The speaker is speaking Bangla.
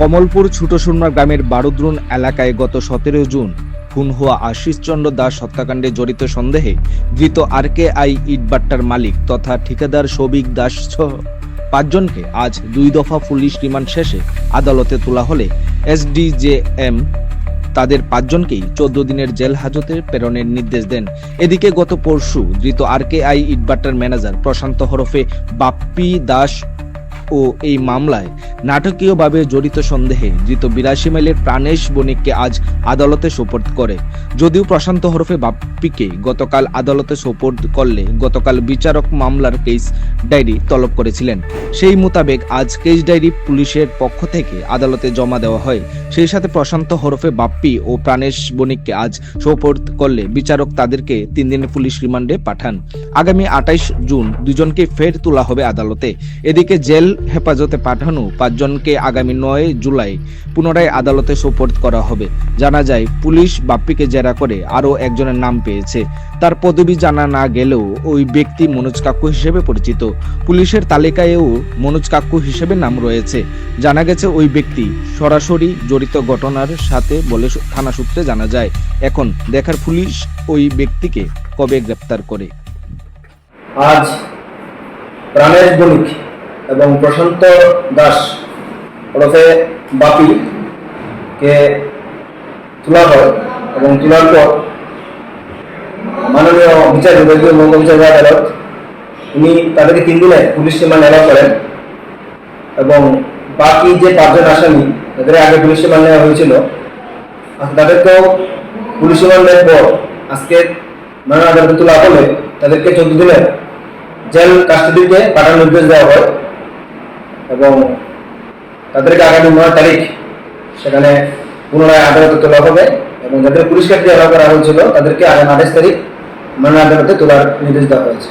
কমলপুর ছোট সুরমা গ্রামের বারুদ্রুন এলাকায় গত সতেরো জুন খুন হওয়া আশিস চন্দ্র দাস হত্যাকাণ্ডে জড়িত সন্দেহে ধৃত আর কে আই ইটবাট্টার মালিক তথা ঠিকাদার সৌভিক দাস সহ পাঁচজনকে আজ দুই দফা পুলিশ রিমান্ড শেষে আদালতে তোলা হলে এসডিজেএম তাদের পাঁচজনকেই চোদ্দ দিনের জেল হাজতে প্রেরণের নির্দেশ দেন। এদিকে গত পরশু ধৃত আর কে আই ইটবাট্টার ম্যানেজার প্রশান্ত হরফে বাপ্পি দাস ও এই মামলায় নাটকীয়ভাবে জড়িত সন্দেহে ধৃত বিরাশি মাইলের প্রাণেশ বণিককে আজ আদালতে সোপর্দ করে। যদিও প্রশান্ত হরফে বাপ্পিকে গতকাল আদালতে সোপর্দ করলে গতকাল বিচারক মামলার কেস ডায়েরি তলব করেছিলেন। সেই মোতাবেক আজ কেস ডায়েরি পুলিশের পক্ষ থেকে আদালতে জমা দেওয়া হয়। সেই সাথে প্রশান্ত হরফে বাপ্পি ও প্রাণেশ বণিককে আজ সোপর্দ করলে বিচারক তাদেরকে তিন দিনের পুলিশ রিমান্ডে পাঠান। আগামী আঠাইশ জুন দুজনকে ফের তোলা হবে আদালতে। এদিকে জেল হেফাজতে পাঠানো পাঁচজনকে আগামী নয় জুলাই পুনরায় আদালতে সোপর্দ করা হবে। জানা যায়, পুলিশ বাপ্পিকে জেরা করে আরও একজনের নাম পেয়েছে। তার পদবি জানা না গেলেও ওই ব্যক্তি মনোজ কাক্কু হিসেবে পরিচিত। পুলিশের তালিকায়ও মনোজ কাক্কু হিসেবে নাম রয়েছে। জানা গেছে, ওই ব্যক্তি সরাসরি জড়িত ঘটনার সাথে বলে থানা সূত্রে জানা যায়, এখন দেখার পুলিশ ওই ব্যক্তিকে কবে গ্রেপ্তার করে। আজ প্রাণেশ বণিক এবং প্রশান্ত দাস ওরফে বাপি কে তোলা হয় এবং তোলার পর মাননীয় বিচার বিভাগীয় মৌল বিচার আদালত, উনি তাদেরকে তিন দিনে পুলিশ রিমান্ড নেওয়া করেন এবং বাকি যে পাঁচজন আসামি, তাদের আগে পুলিশ রিমান্ড নেওয়া হয়েছিল। আর তাদেরকেও পুলিশ রিমান্ডের পর আজকে মাননীয় আদালতে তোলা হলে তাদেরকে চোদ্দ দিনের জেল কাস্টডিতে পাঠানোর নির্দেশ দেওয়া হয়। এবং তাদেরকে আগামী নয় তারিখ সেখানে পুনরায় আদালতে তোলা হবে এবং যাদের পুলিশ কার্য করা হয়েছিল, তাদেরকে আগামী আঠাশ তারিখ মাননীয় আদালতে তোলার নির্দেশ দেওয়া হয়েছে।